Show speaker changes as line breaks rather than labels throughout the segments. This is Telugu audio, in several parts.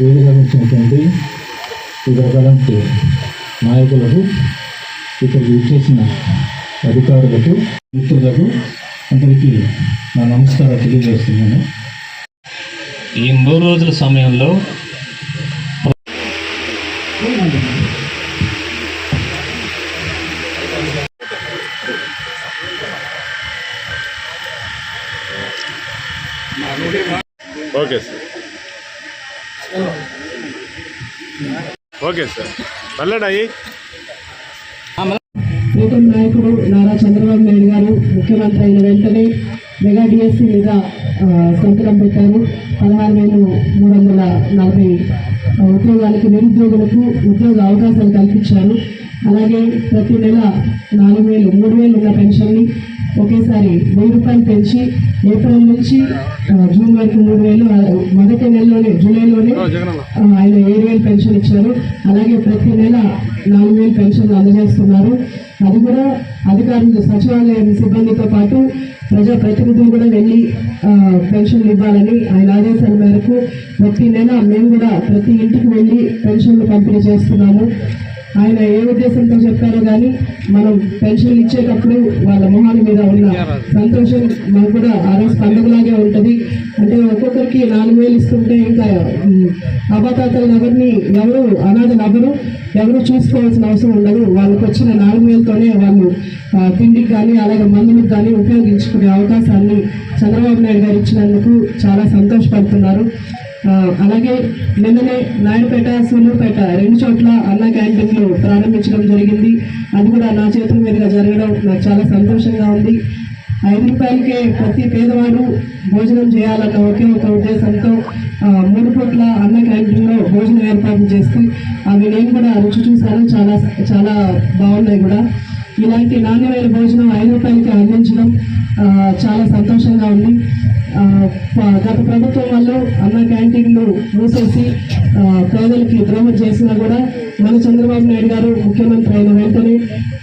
వేదికరించినటువంటి వివిధ నాయకులకు ఇక్కడ విచ్చేసిన అధికారులకు మిత్రులకు అందరికీ నా నమస్కారం తెలియజేస్తున్నాను.
ఈ మూడు రోజుల సమయంలో
okay sir. Okay sir. వెళ్ళడాయి
Pritam నాయకుడు నారా చంద్రబాబు నాయుడు గారు ముఖ్యమంత్రి అయిన వెంటనే మెగా డిఎస్సి మీద సంతకం పెట్టారు. పదహారు వేలు మూడు వందల నలభై ఉద్యోగాలకు నిరుద్యోగులకు ఉద్యోగ అవకాశాలు కల్పించారు. అలాగే ప్రతి నెల నాలుగు వేలు మూడు వేలు ఉన్న పెన్షన్ని ఒకేసారి వెయ్యి రూపాయలు పెంచి ఏప్రిల్ నుంచి జూన్ వరకు మూడు వేలు మొదటి నెలలోనే జూలైలోనే ఆయన ఏడు వేలు పెన్షన్ ఇచ్చారు. అలాగే ప్రతి నెల నాలుగు వేలు పెన్షన్ అందజేస్తున్నారు. అది కూడా అధికారులు సచివాలయం సిబ్బందితో పాటు ప్రజా ప్రతినిధులు కూడా వెళ్ళి పెన్షన్లు ఇవ్వాలని ఆయన ఆదేశాల మేరకు ప్రతి నెల మేము కూడా ప్రతి ఇంటికి వెళ్ళి పెన్షన్లు పంపిణీ చేస్తున్నాము. ఆయన ఏ ఉద్దేశంతో చెప్పారో కానీ మనం పెన్షన్ ఇచ్చేటప్పుడు వాళ్ళ మొహాల మీద ఉన్న సంతోషం మనకు కూడా ఆ రోజు పండుగలాగే ఉంటుంది. అంటే ఒక్కొక్కరికి నాలుగు వేలు ఇస్తుంటే ఇంకా అబాతాతలు ఎవరిని ఎవరు అనాథలు ఎవరు ఎవరు చూసుకోవాల్సిన అవసరం ఉండదు. వాళ్ళకి వచ్చిన నాలుగు వేలతోనే వాళ్ళు తిండికి కానీ అలాగే మందులకు కానీ ఉపయోగించుకునే అవకాశాన్ని చంద్రబాబు నాయుడు గారు ఇచ్చినందుకు చాలా సంతోషపడుతున్నారు. అలాగే నిన్ననే నాయుడుపేట సూలూరుపేట రెండు చోట్ల అన్న క్యాంటీన్లు ప్రారంభించడం జరిగింది. అది కూడా నా చేతుల మీదుగా జరగడం నాకు చాలా సంతోషంగా ఉంది. ఐదు రూపాయలకే ప్రతి పేదవాడు భోజనం చేయాలన్న ఒకే ఒక ఉద్దేశంతో మూడు పూట్ల అన్న క్యాంటీన్లో భోజనం ఏర్పాటు చేస్తూ అవి నేను కూడా రుచి చూశాను. చాలా చాలా బాగున్నాయి కూడా. ఇలాంటి నాణ్యమైన భోజనం ఐదు రూపాయలకి అందించడం చాలా సంతోషంగా ఉంది. గత ప్రభుత్వం వల్ల అన్న క్యాంటీన్లు మూసేసి పేదలకి ద్రోహం చేసినా కూడా మన చంద్రబాబు నాయుడు గారు ముఖ్యమంత్రి అయిన వెంటనే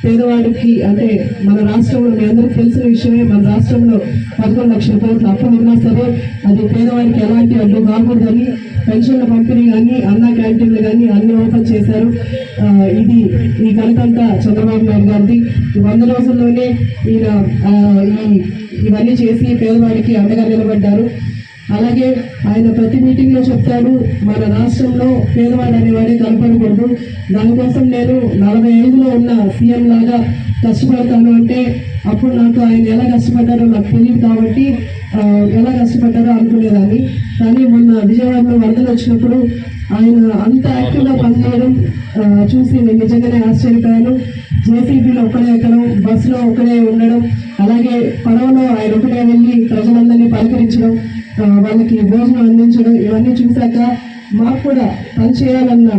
పేదవాడికి అంటే మన రాష్ట్రంలో మీ అందరికీ తెలిసిన విషయమే మన రాష్ట్రంలో పదకొండు లక్షల కోట్ల అప్పులు ఉన్నా సరే అది పేదవాడికి ఎలాంటి అడ్డు కాకూడదని పెన్షన్ల పంపిణీ కానీ అన్న క్యాంటీన్లు కానీ అన్ని ఓపెన్ చేశారు. ఇది ఈ ఘనతంతా చంద్రబాబు నాయుడు గారిది. వంద రోజుల్లోనే ఈయన ఈ ఇవన్నీ చేసి పేదవాడికి అండగా నిలబడ్డారు. అలాగే ఆయన ప్రతి మీటింగ్లో మన రాష్ట్రంలో పేదవాడు అనేవాడే కనపడకూడదు. దానికోసం నేను నలభై ఐదులో ఉన్న సీఎం లాగా కష్టపడతాను అంటే అప్పుడు నాకు ఆయన ఎలా కష్టపడ్డారో నాకు తెలియదు కాబట్టి ఎలా కష్టపడ్డారో అనుకునేదాన్ని. కానీ మొన్న విజయవాడలో వరదలు వచ్చినప్పుడు ఆయన అంత యాక్టివ్గా పనిచేయడం చూసి నేను నిజంగానే ఆశ్చర్యపోయాను. జేసీబీలో ఒకడే ఎక్కడం బస్సులో ఒకడే ఉండడం అలాగే పడవలో ఆయన ఒకటే వెళ్ళి ప్రజలందరినీ పలకరించడం వాళ్ళకి భోజనం అందించడం ఇవన్నీ చూశాక మాకు కూడా పనిచేయాలన్న